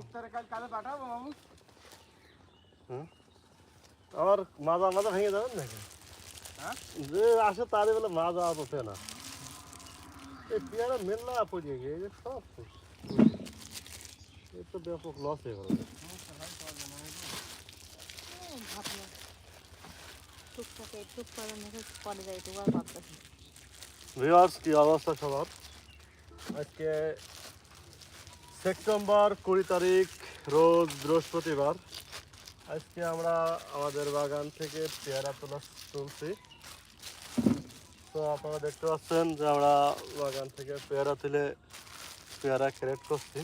মুক্তারে কাল কালে পাঠাবো মামু আমার মাজা মাজা ভেঙে যাবেন নাকি হ্যাঁ? যে আসে তারই বলে মাজা বসে না এই পেয়ারা মেলা পড়িয়ে গিয়ে এই যে সব শেষ। এই তো ব্যাপক লস হয়ে গেল ভাবলো টুকটাকে টুক করে মেখে পরে যাই তো আর ভাবতেছি ভিউয়ার্স কি অবস্থা সবার আজকে সেপ্টেম্বর কুড়ি তারিখ, রোজ বৃহস্পতিবার। আজকে আমরা আমাদের বাগান থেকে পেয়ারা তোলা তুলছি। তো আপনারা দেখতে পাচ্ছেন যে আমরা বাগান থেকে পেয়ারা তুলে পেয়ারা ক্যারেট করছি।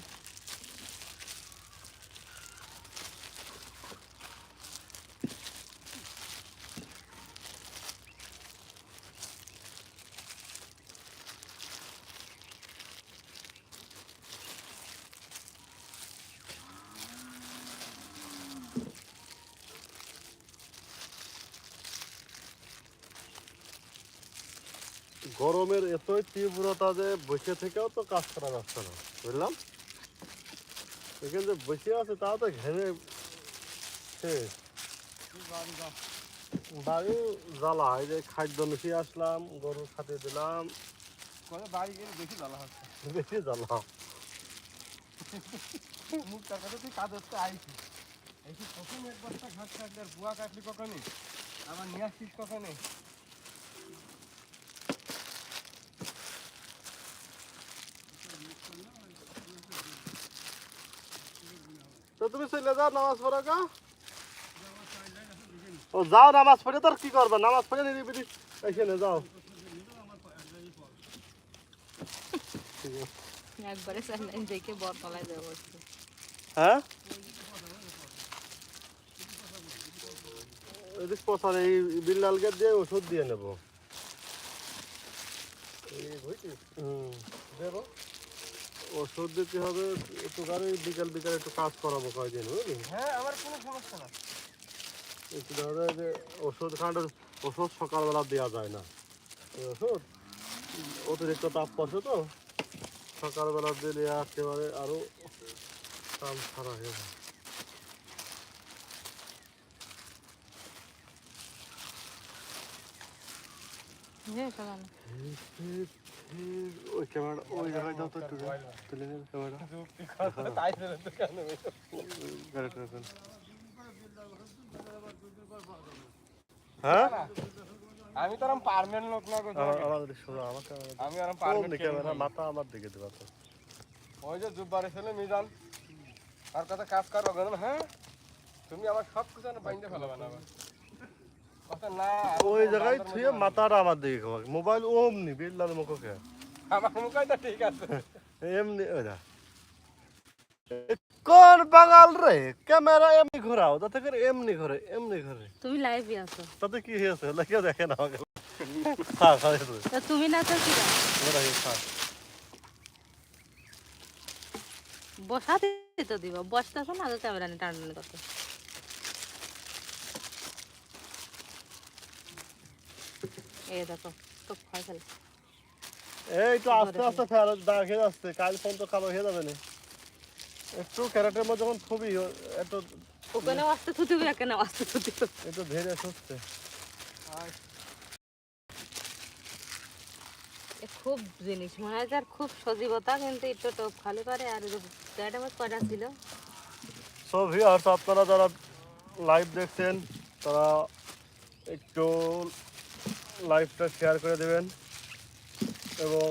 গরমের এতই তীব্রতা যে বসে থেকেও তো কাজ করা যাচ্ছে না বুঝলাম? এখানে যে বসে আছে তাও তো ঘেমে শেষ বাড়ি জ্বালা এই যে খাদ্য মিশিয়ে আসলাম গরু খাতে দিলাম। করে বাড়ি গেলে বেশি জ্বালা হচ্ছে? বেশি জ্বালা। মুখটার কাছে তুই কাজ হচ্ছে আইছি এই প্রথম এক বস্তা ঘাস কাটলি বুয়া কাটলি কখনই? আবার নিয়ে আসছিস কখনই? তুমি চলে যাও নামাজ পড়ো গা। ও যাও নামাজ পড়ে তোর কি করবে? নামাজ পড়ে নিরিবিলি। এখানে যাও। ঠিক আছে। একবারে স্যালাইন দেখে বরতলায় যাব হ্যাঁ? এদিক পচার এই বিল্লাল গেট দিয়ে ওষুধ দিয়ে নেব। হুম। দেবো? ওষুধ দিতে হবে একটু গাড়ি বিকাল বিকাল একটু কাজ করাবো কয়দিন বুঝলি? হ্যাঁ আমার কোনো সমস্যা না একটু দেখা যায় যে ওষুধ খান্ডের ওষুধ সকালবেলা দেওয়া যায় না। ওষুধ অতিরিক্ত তাপ পড়ছে তো সকালবেলা দিলে একেবারে আরও কাম খারাপ হয়ে যায়। হ্যাঁ সকাল ওই ক্যামেরা ওই জায়গায় দাও তো একটু তুলে নেবে ক্যামেরা তাই ফেলে তো কেন গাড়িটা রাখুন। হ্যাঁ আমি তো আরাম লোক না আমাদের শোনো আমার আমি আরাম কোন পারমেন্ট ক্যামেরা মাথা আমার দিকে দেবা তো। ওই যে জুব্বারে ছেলে মিজান আর কথা কাজ করো হ্যাঁ? তুমি আমার সব কিছু না বাইন্দে ফেলাবে না আবার। ওই জায়গায় থুয়ে মাথাটা আমার দিকে খাওয়া। মোবাইল ওমনি বিল্লার মুখকে। আমার মুখে তো ঠিক আছে। এমনি ওরা কোন বাঙাল রে? ক্যামেরা এমনি ঘোরাও তাতে করে এমনি ঘরে এমনি ঘরে। তুমি লাইভে আছো। তাতে কি হয়েছে? লাগে দেখে না আমাকে। তুমি না তো কি ওরা খা। বসাতে তো দিব। বসতেছো না আগে ক্যামেরা নিয়ে টানাটানি করতে। এই দেখো তো ভয় ফেলে। এই তো আস্তে আস্তে ফের দাগ হয়ে যাচ্ছে কাল ফোন কালো হয়ে যাবে না। একটু ক্যারেটের মধ্যে যখন খুবই একটু ওখানে আসতে থুতে এখানে আসতে থুতে একটু ধীরে সুস্থে। এ খুব জিনিস মনে হয় খুব সজীবতা কিন্তু একটু টোপ খালি করে আর গাড়িটা আমার কটা ছিল? সো ভিউয়ার্স আপনারা যারা লাইভ দেখছেন তারা একটু লাইভটা শেয়ার করে দেবেন এবং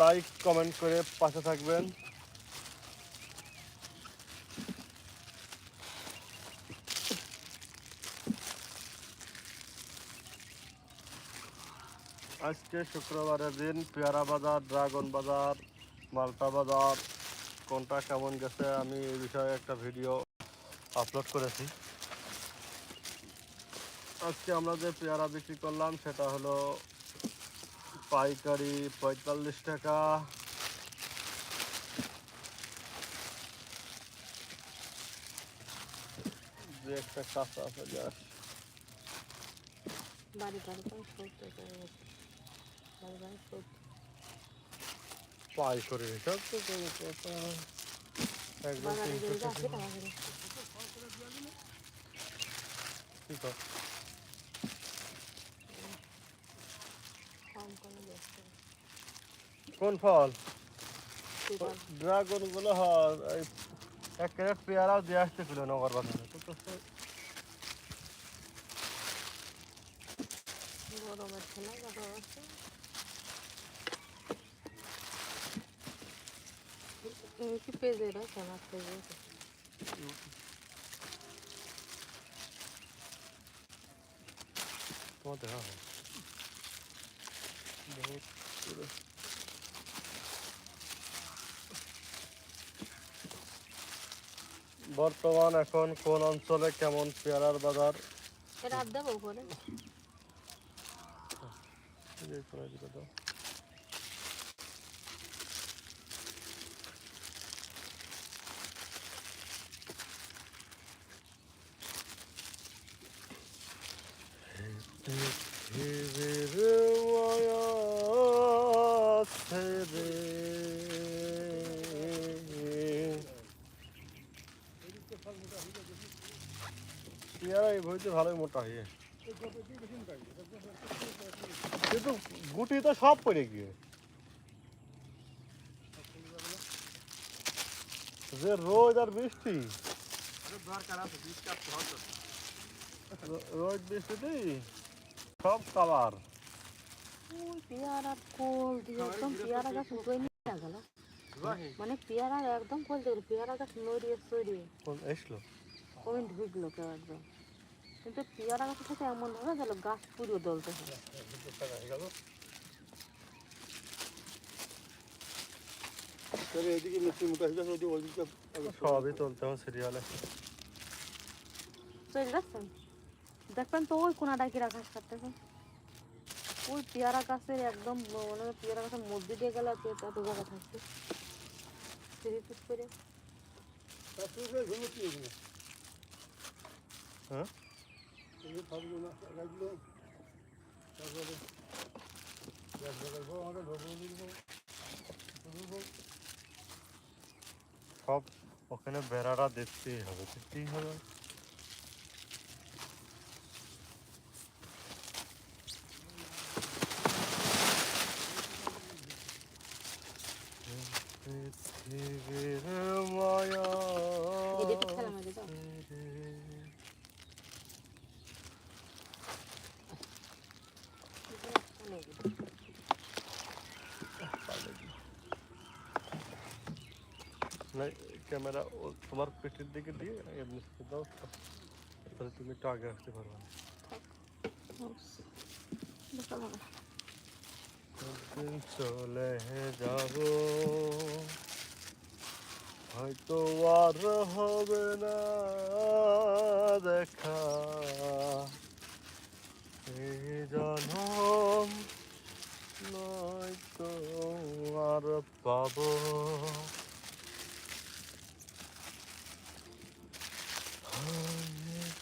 লাইক, কমেন্ট করে পাশে থাকবেন। আজকে শুক্রবারের দিন পেয়ারা বাজার, ড্রাগন বাজার, মালটা বাজার, কোনটা কেমন গেছে আমি এই বিষয়ে একটা ভিডিও আপলোড করেছি। আজকে আমরা যে পেয়ারা বিক্রি করলাম সেটা হলো পাইকারি পঁয়তাল্লিশ টাকা। যে একটা কাঁচা আছে করে হিসাব তো কি কর? কম কমে যাচ্ছে কোন ফল? ড্রাগনগুলো এক ক্যারেট পেয়ারাও দিয়ে আসতে ছিল নগর বাজারে। কি পেজে রে কেনা পেজে তোমাদের হ্যাঁ হ্যাঁ। বহুত পুরো। বর্তমান এখন কোন অঞ্চলে কেমন পেয়ারার বাজার? এটা পেয়ারা এই ভালোই মোটা হয়ে কিন্তু গুটি তো সব পড়ে গিয়ে। যে রোদ আর বৃষ্টি। রোদ বৃষ্টিতেই সব কালার। ওই পেয়ারার কোল দিয়ে একদম পেয়ারা গাছ উঠে নিয়ে গেল। মানে পেয়ারা একদম কোল দিয়ে পেয়ারা গাছ নড়িয়ে সরিয়ে এসলো? কমে ঢুকলো কেউ একদম কিন্তু পেয়ারা গাছের সাথে এমন ভাবে গেল গাছ পুরো দলতে হবে। সবই তুলতে হবে সিরিয়ালে। চলে যাচ্ছেন দেখবেন তো ওই কোনাটায় কিরা ঘাস কাটতেছে। ওই পেয়ারা গাছের একদম মনে হয় পেয়ারা গাছের মধ্যে দিয়ে গেলে এত জায়গা থাকছে পিস করে হ্যাঁ সব ওখানে বেড়াটা দেখতেই হবে দেখতেই হবে পৃথিবীর মায়া দিদি একটু খেলা মেরে দাও ছেড়ে না ক্যামেরা তোমার পেটের দিকে দিয়ে এমনি দাও, তাহলে তুমি একটু আগে আসতে পারবে। চলে যাব, হয়তো আর হবে না দেখা এই জনম, নয়তো আর পাবো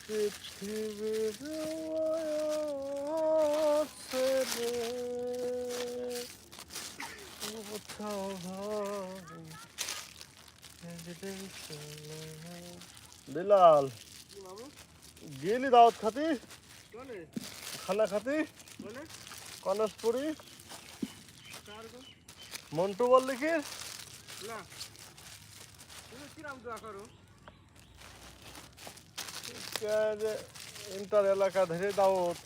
পৃথিবীর কোথাও বিলাল গেলি দাওয়াত খাতি? খানা খাতি? কনসপুরি মন্টু বললি কি? না। কিরাম দোয়া করো? ইন্টার এলাকা ধরে দাওয়াত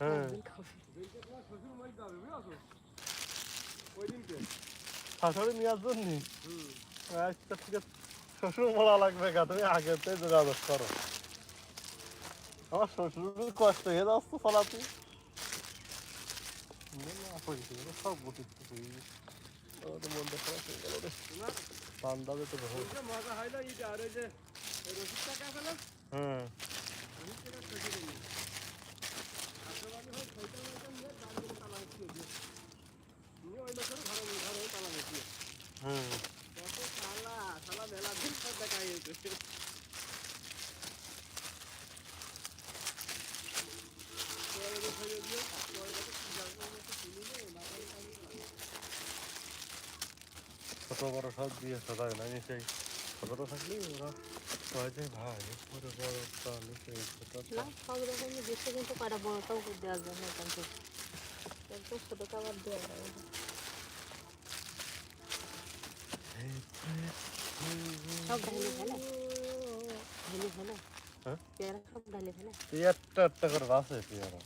হ্যাঁ। শাশুড়ি ঠিক আছে শ্বশুর মরা লাগবে কা তুমি আগে যোগাযোগ করো আমার শ্বশুর কষ্ট হয়ে যাচ্ছে চলাতে সব গতি মধ্যে খারাপ হয়ে গেল রে না বান্দাবে তো মজা হয় না এইটা আর ওই যে হ্যাঁ রসিদ টাকা শ্বশুর নেই আশীর্বাদী হয় ছয়টা নয়টা নিয়ে দাম দিয়ে তালা হচ্ছে নিয়ে ওই লোকের ঘরে ঘরে তালা হচ্ছে হ্যাঁ কত শালা শালা মেলা দিন পর দেখা গেছে ছোট বড় সব দিয়ে সাজায় না সেই ছোটটা থাকলে ওরা যে ভাই বড় বড়টা নিচে ছোটটা সব কিন্তু বড়টাও দেওয়া যায় না এখান থেকে একদম ছোটোটা আবার দেওয়া না। সব ঢালি ফেলে ঢালি ফেলে হ্যাঁ? পেয়ারা সব ঢালি ফেলে এই একটা করে আছে পেয়ারা।